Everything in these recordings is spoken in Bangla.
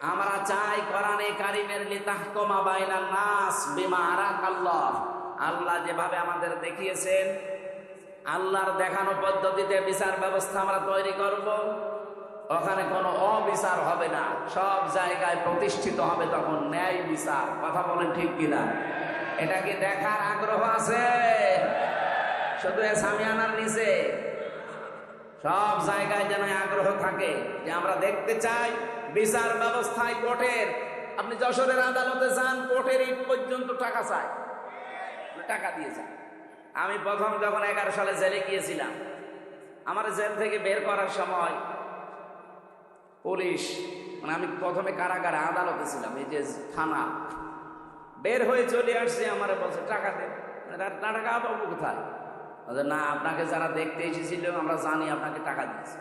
আমরা চাই কোরআনে কারিমের লিতাহকুমা বাইনান নাস বিমা আরাকাল্লাহ। আল্লাহ যেভাবে আমাদের দেখিয়েছেন, আল্লাহর দেখানো পদ্ধতিতে বিচার ব্যবস্থা আমরা তৈরি করব। ওখানে কোনো অবিচার হবে না। সব জায়গায় প্রতিষ্ঠিত হবে তখন ন্যায় বিচার। কথা বলেন ঠিক কিনা? এটা কি দেখার আগ্রহ আছে? শুধু সামিয়ানার নিচে। সব জায়গায় যেন আগ্রহ থাকে যে আমরা দেখতে চাই বিচার ব্যবস্থায় কোর্টের। আপনি যশোরের আদালতে যান, কোর্টের ইট পর্যন্ত টাকা চায়। টাকা দিয়ে যান। আমি প্রথম যখন এগারো সালে জেলে গিয়েছিলাম, আমার জেল থেকে বের করার সময় পুলিশ মানে আমি প্রথমে কারাগারে আদালতে ছিলাম, এই যে থানা। বের হয়ে চলে আসছে, আমার বলছে, টাকা দেন টাকা পাবো কোথায়? না, আপনাকে যারা দেখতে এসেছিল, আমরা জানি, আপনাকে টাকা দিয়েছে।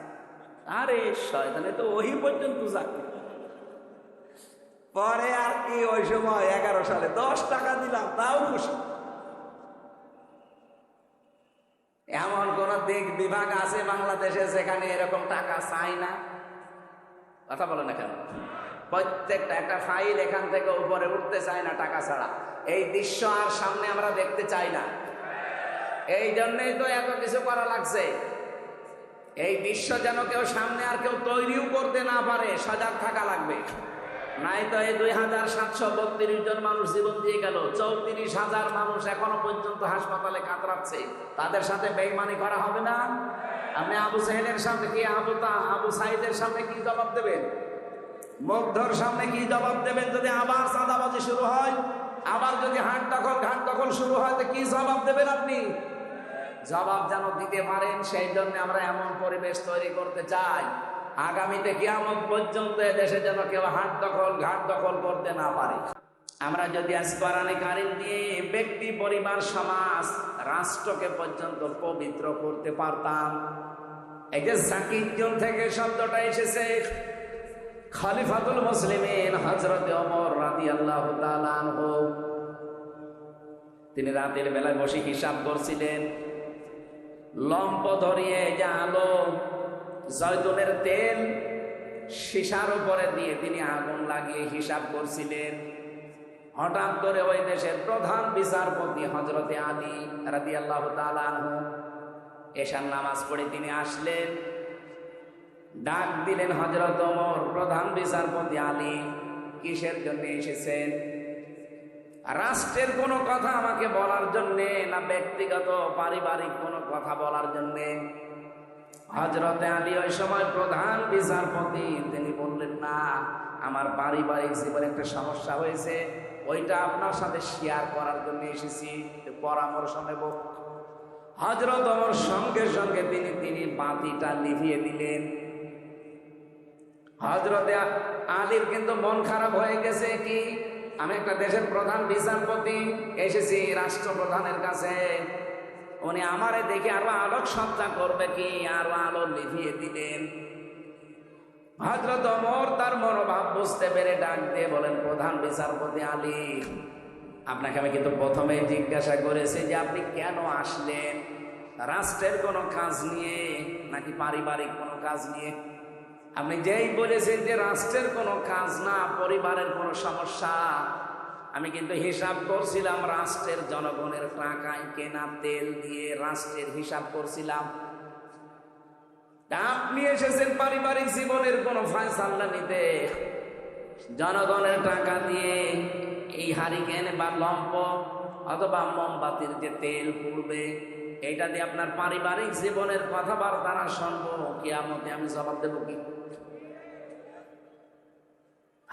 আরে শয়তানে তো ওই পর্যন্ত যাকে পরে আর কি ওই সময় এগারো সালে দশ টাকা দিলাম, তাও খুশি। এমন কোন দিক, বিভাগ আছে বাংলাদেশে যেখানে এরকম টাকা চাই না? কথা বলে না কেন? প্রত্যেকটা একটা ফাইল এখান থেকে উপরে উঠতে চায় না টাকা ছাড়া। এই দৃশ্য আর সামনে আমরা দেখতে চাই না। এই জন্যই তো এত কিছু করা লাগছে। এই দৃশ্য যেন কেউ সামনে আর কেউ তৈরিও করতে না পারে, সজাগ থাকা লাগবে। নাই তো এই দুই হাজার সাতশো বত্রিশ জন মানুষ জীবন দিয়ে গেল, চৌত্রিশ হাজার মানুষ এখনও পর্যন্ত হাসপাতালে কাতরাচ্ছে তাদের সাথে বেইমানি করা হবে না? আপনি আবু সাহেদের সামনে কি আবু তা, আবু সাইদের সামনে কি জবাব দেবেন? মুগ্ধর সামনে কি জবাব দেবেন যদি আবার চাঁদাবাজি শুরু হয়? আবার যদি হাট দখল, ঘাট দখল শুরু হয়, তো কি জবাব দেবেন আপনি? জবাব যেন দিতে পারেন সেই জন্য আমরা এমন পরিবেশ তৈরি করতে চাই। আগামীতে কিয়ামত পর্যন্ত দেশে যেন কেউ হাট দখল, ঘাট দখল করতে না পারে। আমরা যদি আজ দিয়ে ব্যক্তি, পরিবার, সমাজ, রাষ্ট্রকে পর্যন্ত পবিত্র করতে পারতাম। এই যে জাকির থেকে শব্দটা এসেছে, খলিফাতুল মুসলিমিন হজরত রাদিয়াল্লাহু তাআলা আনহু। তিনি রাতের বেলায় বসে হিসাব করছিলেন লম্প ধরিয়ে যে আলো, জয়তুনের তেল সীসার উপরে দিয়ে তিনি আগুন লাগিয়ে হিসাব করছিলেন। হঠাৎ করে ওই দেশের প্রধান বিচারপতি হজরতে আলী রাদি আল্লাহ এশার নামাজ পড়ে তিনি আসলেন। ডাক দিলেন হজরত ওমর, প্রধান বিচারপতি আলী কিসের জন্য এসেছেন? রাষ্ট্রের কোনো কথা আমাকে বলার জন্যে না ব্যক্তিগত, পারিবারিক কোনো কথা বলার জন্যে? হজরতে আলী ওই সময় প্রধান বিচারপতি, তিনি বললেন, না, আমার পারিবারিক জীবনে একটা সমস্যা হয়েছে। ওইটা আপনার সাথে শেয়ার করার জন্য এসেছি। পরামর্শ নেব। হজরত আমার সঙ্গে সঙ্গে তিনি তিনি বাতিটা নিভিয়ে দিলেন। হজরতে আলীর কিন্তু মন খারাপ হয়ে গেছে কি? আমি একটা দেশের প্রধান বিচারপতি এসেছি, রাষ্ট্রপ্রধানের কাছে। উনি আমারে দেখে আরও আলোক সজ্জা করবে কি? আরও আলো লিভিয়ে দিলেন হজরত অমর তার মনোভাব বুঝতে পেরে ডাক দিয়ে বলেন, প্রধান বিচারপতি আলী, আপনাকে আমি কিন্তু প্রথমে জিজ্ঞাসা করেছি যে আপনি কেন আসলেন? রাষ্ট্রের কোনো কাজ নিয়ে নাকি পারিবারিক কোনো কাজ নিয়ে আপনি যেই বলেছেন যে রাষ্ট্রের কোনো কাজ না, পরিবারের কোনো সমস্যা, আমি কিন্তু হিসাব করছিলাম রাষ্ট্রের জনগণের টাকায় কেনা তেল দিয়ে রাষ্ট্রের হিসাব করছিলাম। আপনি এসেছেন পারিবারিক জীবনের কোনো ফায়সাল্লা নিতে। জনগণের টাকা দিয়ে এই হারিকেন বা লম্প অথবা মোমবাতির যে তেল পুড়বে, এটা দিয়ে আপনার পারিবারিক জীবনের কথাবার্তা শুনব, কিয়ামতে আমি জবাব দেবো কি?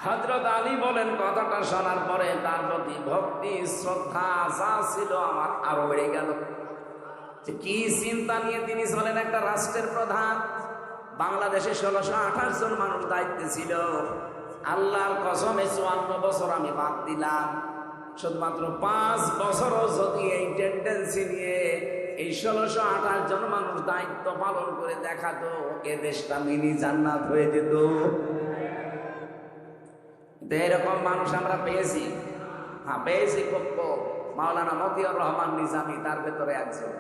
হজরত আলী বলেন, কথাটা শোনার পরে তার প্রতি ভক্তি, শ্রদ্ধা যা ছিল, আমার আরও বেড়ে গেল। কি চিন্তা নিয়ে তিনি চলেন একটা রাষ্ট্রের প্রধান? বাংলাদেশে ষোলোশো আঠাশ জন মানুষ দায়িত্বে ছিল। আল্লাহর কসমে চুয়ান্ন বছর আমি বাদ দিলাম। শুধুমাত্র পাঁচ বছরও যদি এই টেন্ডেন্সি নিয়ে এই ষোলোশো আঠাশ জন মানুষ দায়িত্ব পালন করে দেখাতো এ দেশটা মিনি জান্নাত হয়ে যেত। তো এরকম মানুষ আমরা পেয়েছি। হ্যাঁ পেয়েছি খুব মাওলানা মতিউর রহমান নিজামি, তার ভেতরে একজন।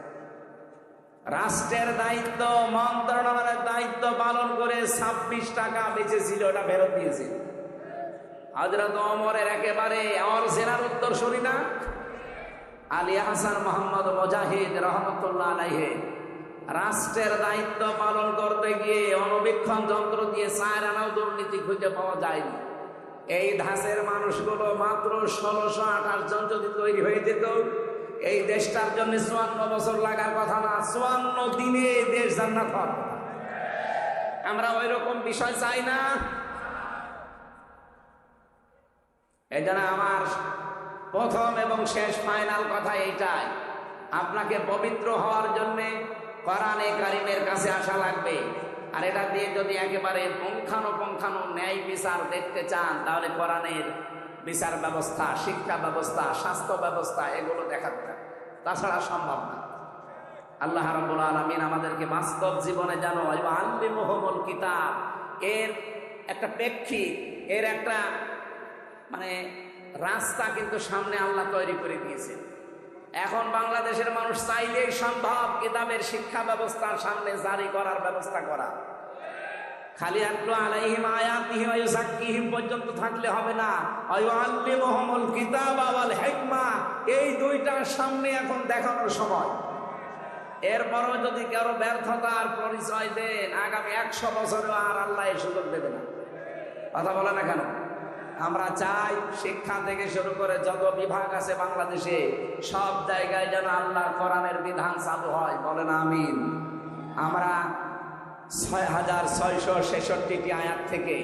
রাষ্ট্রের দায়িত্ব, মন্ত্রণালয়ের দায়িত্ব পালন করে ছাব্বিশ টাকা বেঁচেছিল, ওটা ফেরত দিয়েছে। হজরত অমরের একেবারে আমার সেনার উত্তর শুনি না? আলী হাসান মোহাম্মদ মুজাহিদ রহমতুল্লাহ আলাইহে। রাষ্ট্রের দায়িত্ব পালন করতে গিয়ে অনবীক্ষণ যন্ত্র দিয়ে আনাও দুর্নীতি খুঁজে পাওয়া যায়নি। এই ধাঁচের মানুষগুলো মাত্র ষোলোশো আঠাশ জন যদি তৈরি হয়ে যেত, এই দেশটার জন্য চুয়ান্ন বছর লাগার কথা না, চুয়ান্ন দিনে দেশ জান্নাত হওয়ার কথা। আমরা ওই রকম বিষয় চাই না। জন্য আমার প্রথম এবং শেষ ফাইনাল কথা এইটাই। আপনাকে পবিত্র হওয়ার জন্যে কোরআনে কারিমের কাছে আসা লাগবে। আর এটা দিয়ে যদি একেবারে পুঙ্খানো পুঙ্খানো ন্যায় বিচার দেখতে চান, তাহলে কোরআনের বিচার ব্যবস্থা, শিক্ষা ব্যবস্থা, স্বাস্থ্য ব্যবস্থা, এগুলো দেখাতে। তাছাড়া সম্ভব না আল্লাহ রাব্বুল আলামিন আমাদেরকে বাস্তব জীবনে জানো আল্লি মোহাম্মল কিতাব, এর একটা প্রেক্ষিত এর একটা মানে রাস্তা কিন্তু সামনে আল্লাহ তৈরি করে দিয়েছেন এখন বাংলাদেশের মানুষ চাইলেই সম্ভব কিতাবের শিক্ষা ব্যবস্থার সামনে জারি করার ব্যবস্থা করা। খালি আল্লু আলাইহিম আয়াতিহিম আয়ুসাক্কিহিম পর্যন্ত থাকলে হবে না। আয়ুআল্লিমুহুমুল কিতাব ওয়াল হেকমা। এই দুইটার সামনে এখন দেখানোর সময়। এরপরও যদি কারও ব্যর্থতার পরিচয় দেন, আগামী একশো বছরেও আর আল্লাহ এই সুযোগ দেবে না। কথা বলে না কেন? আমরা চাই শিক্ষা থেকে শুরু করে যত বিভাগ আছে বাংলাদেশে সব জায়গায় যেন আল্লাহর কোরআনের বিধান চালু হয়। বলেন আমিন। আমরা ছয় হাজার ছয়শো ছেষট্টিটি আয়াত থেকে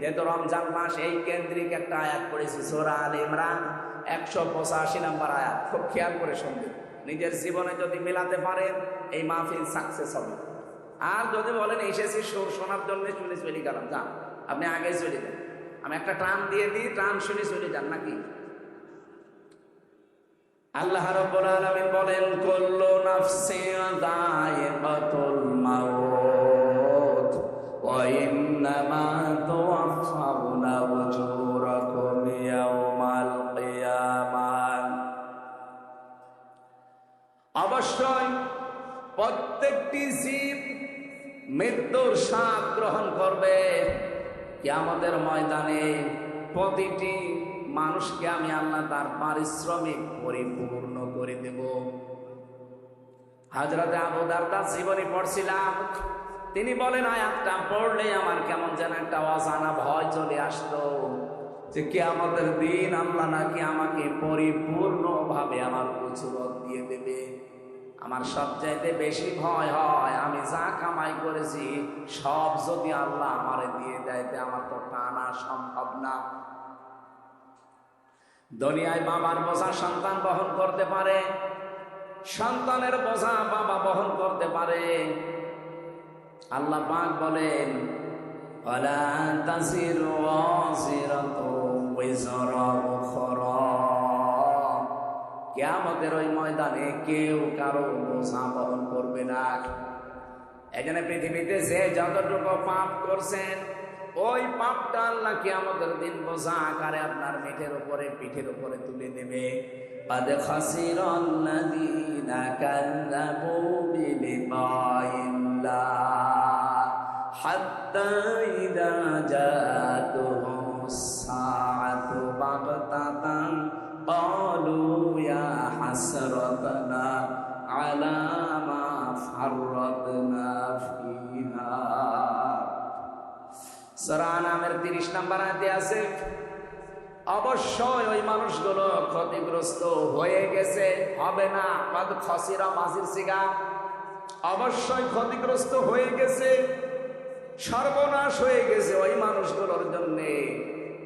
যেহেতু রমজান মাস, এই কেন্দ্রিক একটা আয়াত পড়েছি, সোরা আল ইমরান, একশো পঁচাশি নাম্বার আয়াত। খুব খেয়াল করে শুনবেন। নিজের জীবনে যদি মেলাতে পারেন, এই মাহফিল সাকসেস হবে। আর যদি বলেন, এসেছি শোনার জন্য শুনে চলে গেলাম, যান, আপনি আগে চলে যান। আমি একটা টান দিয়ে দিই টান শুনে চলে যান নাকি? আল্লাহ রাব্বুল আলামিন বলেন, কুল্লু নাফসিন দায়িকাতুল মাউত, ওয়া ইন্নামা তুওয়াফাউনা উজুরাকুম ইয়াওমাল কিয়ামাহ অবশ্যই প্রত্যেকটি জীব মৃত্যুর স্বাদ গ্রহণ করবে। আমাদের ময়দানে প্রতিটি মানুষকে আমি আল্লাহ তার পারিশ্রমিক পরিপূর্ণ করে দেব। হাজরাতে আবু দারদার জীবনী পড়ছিলাম। তিনি বলেন আয়াতটা পড়লে আমার কেমন যেন একটা অজানা ভয় চলে আসতো যে কে আমাদের দিন আল্লাহ নাকি আমাকে পরিপূর্ণভাবে আমার উচুরত দিয়ে দেবে। আমার সবচাইতে বেশি ভয় হয়, আমি যা কামাই করেছি, সব যদি আল্লাহ আমারে দিয়ে দেয় আমার তো টানা সম্ভব না। দুনিয়ায় বাবার বোঝা সন্তান বহন করতে পারে, সন্তানের বোঝা বাবা বহন করতে পারে। আল্লাহ পাক বলেন, ওয়ালা তাসিরু ওয়াসিরাতু ওয়াজরা উখরা। কেয়ামতের ওই ময়দানে কেউ কারো বোঝা বহন করবে না এখানে পৃথিবীতে যে যতটুকু পাপ করছেন ওই পাপটা আল্লাহ কেয়ামতের দিন বোঝা আকারে আপনার পিঠের উপরে পিঠের উপরে তুলে দেবে قد خسر الذين كذبوا بلقاء الله حتى إذا جاءتهم الساعة بغتة قالوا হাসরতনা আলামা ফাররতনা ফিহা সূরা নামের 30 নম্বর আয়াতে আছে, অবশ্যই ওই মানুষগুলো ক্ষতিগ্রস্ত হয়ে গেছে, হবে না। কদ খসিরা মাসির সিগা। অবশ্যই ক্ষতিগ্রস্ত হয়ে গেছে, সর্বনাশ হয়ে গেছে ওই মানুষগুলোর জন্যে।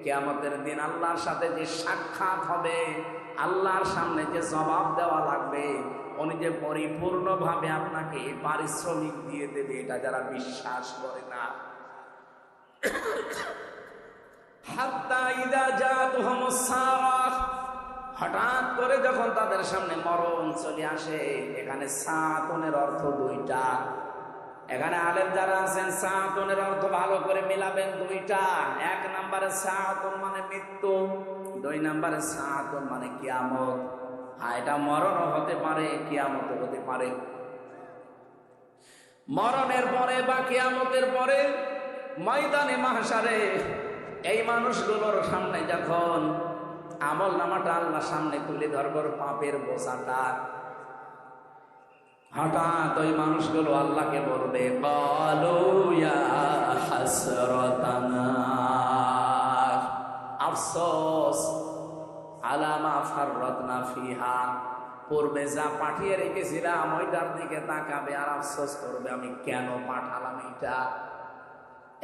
কেয়ামতের দিন আল্লাহর সাথে যে সাক্ষাৎ হবে আল্লাহর সামনে যে জবাব দেওয়া লাগবে, উনি যে পরিপূর্ণভাবে আপনাকে পারিশ্রমিক দিয়ে দেবে, এটা যারা বিশ্বাস করে না। হঠাৎ করে যখন তাদের সামনে মরণ চলে আসে, এখানে সাতনের অর্থ দুইটা। এখানে আলেম যারা আছেন, সাতনের অর্থ ভালো করে মিলাবেন দুইটা। এক নম্বরে সাতন মানে মৃত্যু। দুই নম্বরে সাতন মানে কিয়ামত। হ্যাঁ এটা মরণও হতে পারে কিয়ামতও হতে পারে। মরণের পরে বা কিয়ামতের পরে ময়দানে মাহসারে এই মানুষগুলোর সামনে যখন আমল নামাটা আল্লাহ সামনে তুলে ধরবর পাপের বোঝাটা, হঠাৎ ওই মানুষগুলো আল্লাহকে বলবে বলুয়া হাসরতানা। আফসোস। আলামা ফাররতনা ফিহা। পূর্বে যা পাঠিয়ে রেখেছিলাম, ওইটার দিকে তাকাবে আর আফসোস করবে, আমি কেন পাঠালাম এটা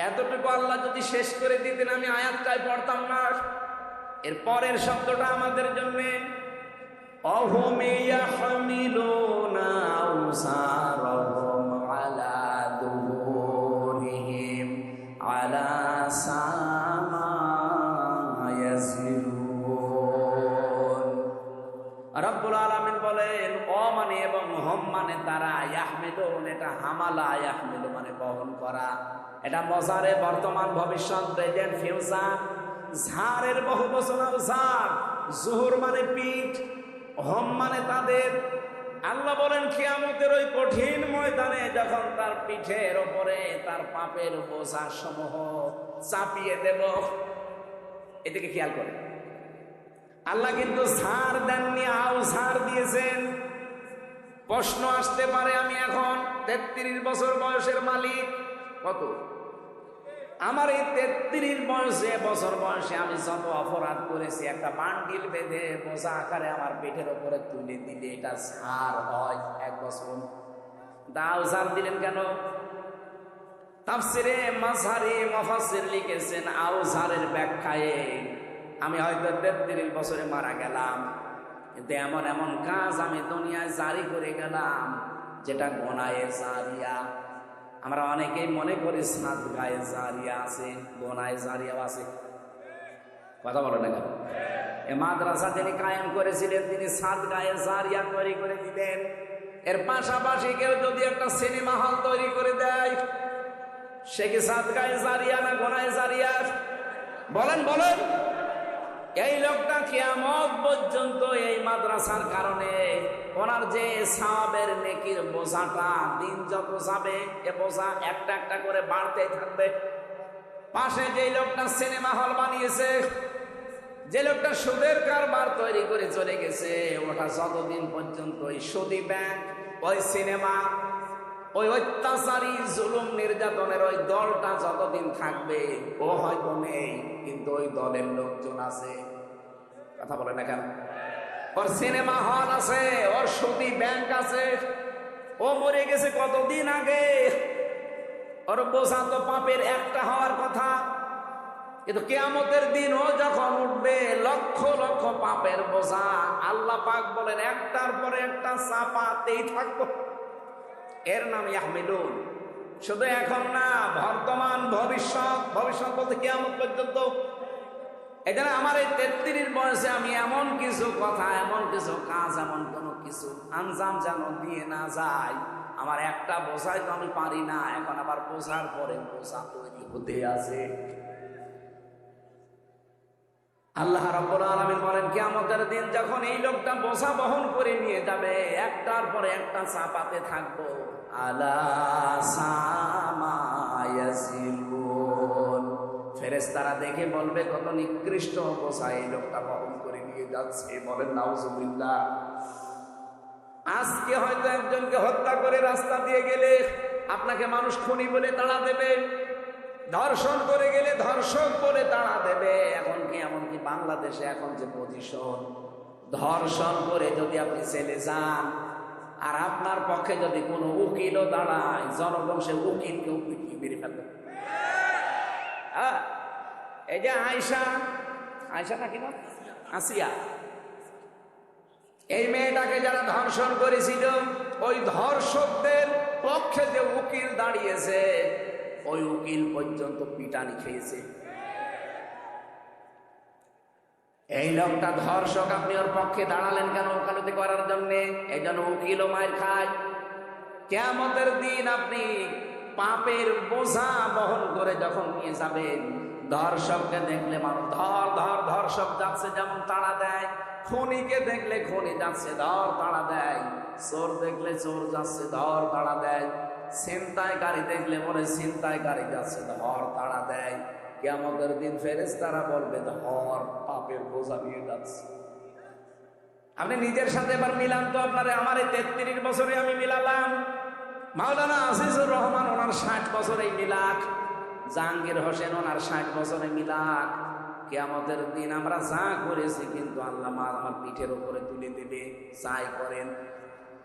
এতটুকু আল্লাহ যদি শেষ করে দিতেন, আমি আয়াতটাই পড়তাম না। এর পরের শব্দটা আমাদের জন্য, অহুম ইয়াহমিলুনা আওসারহুম আলা দুহুরিহিম আলা সামা মানে তারা ইয়াহমিলুন এটা হামালা ইয়াহমিলু মানে বহন করা। এটা মজারে বর্তমান ভবিষ্যৎ, প্রেজেন্ট, ফিউচার। ঝাড়ের বহু বচনাও ঝাড়, জোহর মানে পিঠ, হম মানে তাদের। আল্লাহ বলেন, কিয়ামতের ওই কঠিন ময়দানে যখন তার পিঠের ওপরে, তার পাপের বোঝা সমূহ চাপিয়ে দেব। এদিকে খেয়াল করে আল্লাহ কিন্তু ঝাড় দেননি দিয়েছেন প্রশ্ন আসতে পারে আমি এখন। তেত্রিশ বছর বয়সের মালিক। কত? আমার এই তেত্রিশ বয়সে, বছর বয়সে আমি যত অপরাধ করেছি, একটা বান্ডিল বেঁধে বোঝা আকারে আমার পেটের ওপরে তুলে দিলে এটা সার হয় এক বছর। দাও ঝাড় দিলেন কেন? তাফসিরে মাঝারে মফাসির লিখেছেন আউজারের ব্যাখ্যায় আমি হয়তো তেত্রিশ বছরে মারা গেলাম। কিন্তু এমন এমন কাজ আমি দুনিয়ায় জারি করে গেলাম, যেটা গোনায়ে জারিয়া। আমরা অনেকেই মনে করি সাত গায়ে জারিয়া আছে, গোনায় জারিয়াও আছে। কথা বলো না কেন? এ মাদ্রাসা তিনি কায়েম করেছিলেন, তিনি সাত গায়ে জারিয়া তৈরি করে দিলেন এর পাশাপাশি কেউ যদি একটা সিনেমা হল তৈরি করে দেয়, সে কি সাত গায়ে জারিয়া না গোনায় জারিয়া? বলেন বলেন। এই লোকটা কিয়ামত পর্যন্ত এই মাদ্রাসার কারণে ওনার যে সাহাবের নেকির বোঝাটা, দিন যত যাবে, এ বোঝা একটা একটা করে বাড়তেই থাকবে। পাশে যে লোকটা সিনেমা হল বানিয়েছে, যে লোকটা সুদের কারবার তৈরি করে চলে গেছে, ওটা যতদিন পর্যন্ত ওই সুদি ব্যাংক ওই সিনেমা ওই অত্যাচারী জুলুম নির্যাতনের ওই দলটা যতদিন থাকবে, ও হয়তো নেই, কিন্তু ওই দলের লোকজন আছে। কথা বলে না কেন? ওর সিনেমা হল আছে, ওর সুদি ব্যাংক আছে, ও মরে গেছে কতদিন আগে? ওর বোঝা তো পাপের একটা হওয়ার কথা। কিন্তু কেয়ামতের দিন ও যখন উঠবে, লক্ষ লক্ষ পাপের বোঝা আল্লাহ পাক বলেন, একটার পরে একটা চাপাতেই থাকব। এর নাম ইয়াহমিলুন। শুধু এখন না, বর্তমান ভবিষ্যৎ ভবিষ্যৎ বলতে কেমন পর্যন্ত। এখানে আমার এই তেত্রিশ বয়সে আমি এমন কিছু কথা, এমন কিছু কাজ, এমন কোনো কিছু আঞ্জাম যেন দিয়ে না যায় আমার একটা বোঝাই তো আমি পারি না, এখন আবার বোঝার পরে বোঝা তৈরি হতে আছে। আল্লাহ রাব্বুল আলামিন বলেন, কিয়ামতের দিন যখন এই লোকটা বোঝা বহন করে নিয়ে যাবে, একটার পরে একটা চাপাতে থাকব। আলা ফেরেশতারা দেখে বলবে, কত নিকৃষ্ট বোঝা এই লোকটা বহন করে নিয়ে যাচ্ছে। বলেন, নাউজুবিল্লাহ। আজকে হয়তো একজনকে হত্যা করে রাস্তা দিয়ে গেলে আপনাকে মানুষ খুনি বলে তাড়া দেবে, ধর্ষণ করে গেলে ধর্ষক বলে তাড়া দেবে। এখন কি এমনকি বাংলাদেশে এখন যে পজিশন ধর্ষণ করে যদি আপনি ছেলে যান আর আপনার পক্ষে যদি কোনো উকিলও দাঁড়ায়, জনগণ সে উকিলকে উকিল মেরে ফেলবে। হ্যাঁ? এই যে আয়সা আয়সা নাকি না আসিয়া। এই মেয়েটাকে যারা ধর্ষণ করেছিল, ওই ধর্ষকদের পক্ষে যে উকিল দাঁড়িয়েছে, ওই উকিল পর্যন্ত পিটানি খেয়েছে। এই লোকটা ধর্ষক, আপনি ওর পক্ষে দাঁড়ালেন কেন ওকালতি করার জন্য? এই জন্য উকিলও মায়ের খায়। কেমতের দিন আপনি পাপের বোঝা বহন করে যখন নিয়ে যাবেন, ধর্ষককে দেখলে মানুষ ধর ধর, ধর্ষক যাচ্ছে যেমন তাড়া দেয়, খনিকে দেখলে খনি যাচ্ছে, ধর, তাড়া দেয়। চোর দেখলে চোর যাচ্ছে, ধর, তাড়া দেয়। ছিনতাই গাড়ি দেখলে ছিনতাই গাড়ি যাচ্ছে, ধর, তাড়া দেয়। কেমতের দিন ফেরেস তারা বলবে, ধর, পাপের বোঝা নিয়ে যাচ্ছে। আপনি নিজের সাথে এবার মিলান তো আপনার, আমার এই তেত্রিশ বছরে আমি মিলালাম। মাওলানা আজিজুর রহমান ওনার ষাট বছরে মিলাক। জাহাঙ্গীর হোসেন ওনার ষাট বছরে মিলাক। কেয়ামতের দিন আমরা যা করেছি কিন্তু আল্লাহ আমার পিঠের উপরে তুলে দেবে। চাই করেন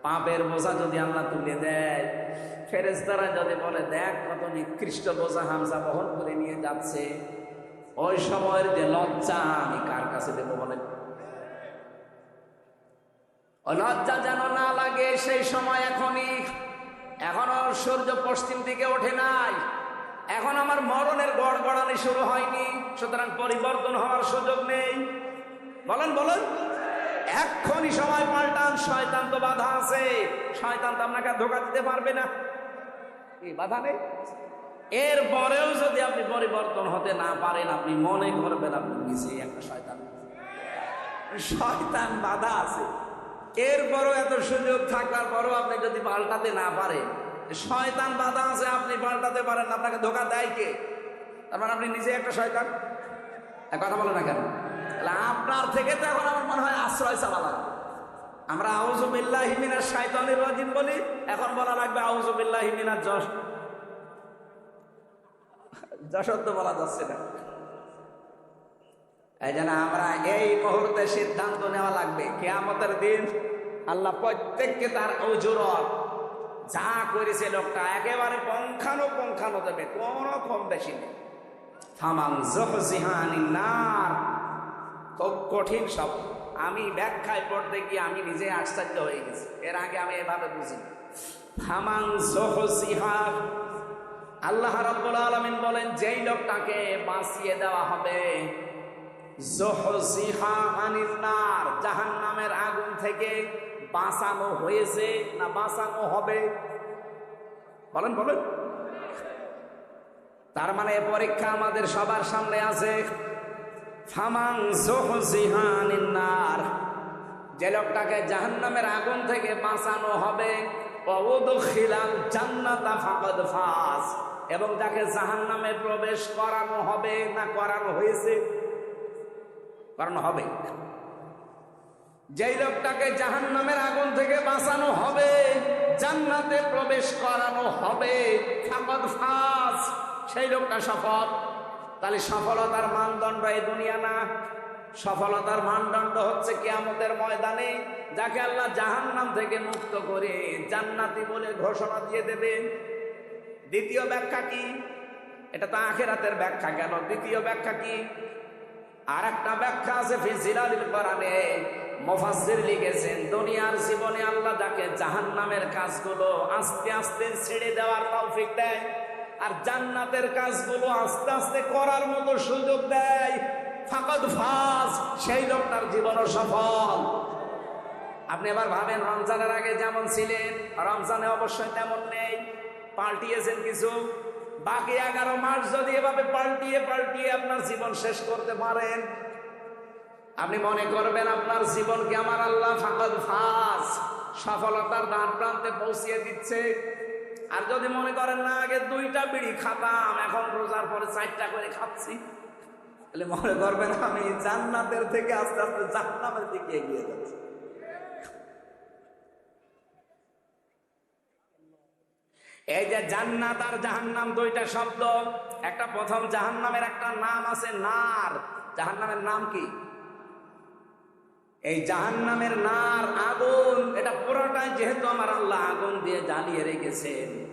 পাপের বোঝা যদি আল্লাহ তুলে দেয় ফেরেস্তারা যদি বলে, দেখ কত নিকৃষ্ট বোঝা হামজা বহন করে নিয়ে যাচ্ছে। ওই সময়ের যে লজ্জা, আমি কার কাছে দেবো বলে লজ্জা যেন না লাগে, সেই সময় এখনই এখনও সূর্য পশ্চিম দিকে ওঠে নাই। এখন আমার মরণের গড় গড়ানি শুরু হয়নি, সুতরাং পরিবর্তন হওয়ার সুযোগ নেই। বলেন বলেন। এক্ষুনি সময় পাল্টান, শয়তান তো বাধা আছে। শয়তান তো আপনাকে ধোকা দিতে পারবে না। কি, বাধা নেই? এর পরেও যদি আপনি পরিবর্তন হতে না পারেন, আপনি মনে করবেন আপনি নিজেই একটা শয়তান। শয়তান বাধা আছে। এরপরও এত সুযোগ থাকার পরও আপনি যদি পাল্টাতে না পারেন, শয়তান বাধা আছে, আপনি পাল্টাতে পারেন আপনাকে ধোকা দেয় কে? তার মানে আপনি নিজে একটা শয়তান? কথা বলে না কেন? আপনার থেকে তো এখন আমার মনে হয় আশ্রয় চালা লাগবে। আমরা আউজুবিল্লাহ হিমিনার শয়তানের রাজিম বলি, এখন বলা লাগবে আউজুবিল্লাহ হিমিনার যশ। যশোর তো বলা যাচ্ছে না। এই জন্য আমরা এই মুহূর্তে সিদ্ধান্ত নেওয়া লাগবে, কেয়ামতের দিন আল্লাহ প্রত্যেককে তার অজুরত যা করেছে লোকটা একেবারে পঙ্খানো পঙ্খানো দেবে, কোনো কম বেশি নেই। থামাং জহজিহানি নার খুব কঠিন শব্দ আমি ব্যাখ্যায় পড়তে গিয়ে আমি নিজে আশ্চর্য হয়ে গেছি। এর আগে আমি এভাবে বুঝি জহজিহার আল্লাহ রাব্বুল আলামিন বলেন, যেই লোকটাকে বাঁচিয়ে দেওয়া হবে নার, জাহান্নামের আগুন থেকে বাঁচানো হয়েছে না বাঁচানো হবে? বলেন বলেন। তার মানে পরীক্ষা আমাদের সবার সামনে আছে। নার। যে লোকটাকে জাহান্নামের আগুন থেকে বাঁচানো হবে এবং যাকে জাহান্নামে প্রবেশ করানো হবে না করানো হয়েছে, করানো হবে। যেই লোকটাকে জাহান নামের আগুন থেকে বাঁচানো হবে, জান্নাতে প্রবেশ করানো হবে সেই লোকটা সফল। তাহলে সফলতার মানদণ্ড এই দুনিয়া না। সফলতার মানদণ্ড হচ্ছে কেয়ামতের ময়দানে, যাকে আল্লাহ জাহান্নাম থেকে মুক্ত করে জান্নাতি বলে ঘোষণা দিয়ে দেবেন। দ্বিতীয় ব্যাখ্যা কি? এটা তো আখেরাতের ব্যাখ্যা গেল। দ্বিতীয় ব্যাখ্যা কি? আর একটা ব্যাখ্যা আছে ফিজিলালিল কোরআনে। মুফাসসির লিখেছেন, দুনিয়ার জীবনে আল্লাহ যাকে জাহান্নামের কাজগুলো আস্তে আস্তে ছেড়ে দেওয়ার তৌফিক দেয় আর জান্নাতের কাজগুলো আস্তে আস্তে করার মতো সুযোগ দেয়। ফাকাদ ফাজ, সেই লোকটার জীবনও সফল। আপনি এবার ভাবেন, রমজানের আগে যেমন ছিলেন, রমজানে অবশ্যই তেমন নেই, পাল্টিয়েছেন কিছু। বাকি এগারো মাস যদি এভাবে পাল্টিয়ে পাল্টিয়ে আপনার জীবন শেষ করতে পারেন, আপনি মনে করবেন আপনার জীবনকে আমার আল্লাহ ফাঁকাদ ফাঁস সফলতার দ্বার প্রান্তে পৌঁছিয়ে দিচ্ছে। আর যদি মনে করেন না, আগে দুইটা বিড়ি খাতাম, এখন রোজার পরে চারটা করে খাচ্ছি। তাহলে মনে করবেন আমি জান্নাতের থেকে আস্তে আস্তে জান্নাতের দিকে এগিয়ে যাচ্ছি। এই যে জান্নাত আর জাহান্নাম দুইটা শব্দ, একটা প্রথম জাহান্নামের একটা নাম আছে নার। জাহান্নামের নাম কি? এই জাহান্নামের নার আগুন, এটা পুরোটাই যেহেতু আমার আল্লাহ আগুন দিয়ে জ্বালিয়ে রেখেছেন।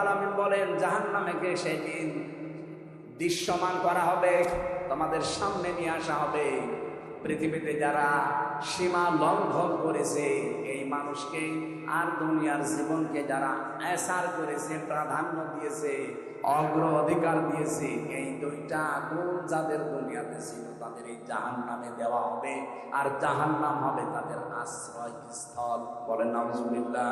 আলামিন বলেন জাহান্নামকে সেদিন দৃশ্যমান করা হবে, তোমাদের সামনে নিয়ে আসা হবে। পৃথিবীতে যারা সীমা লঙ্ঘন করেছে, এই মানুষকে আর দুনিয়ার জীবনকে যারা এসার করেছে, প্রাধান্য দিয়েছে অগ্র অধিকার দিয়েছে, এই দুইটা গুণ যাদের দুনিয়াতে ছিল, তাদের এই জাহান নামে দেওয়া হবে। আর জাহান নাম হবে তাদের আশ্রয় স্থল বলেন নামজুবিল্লাহ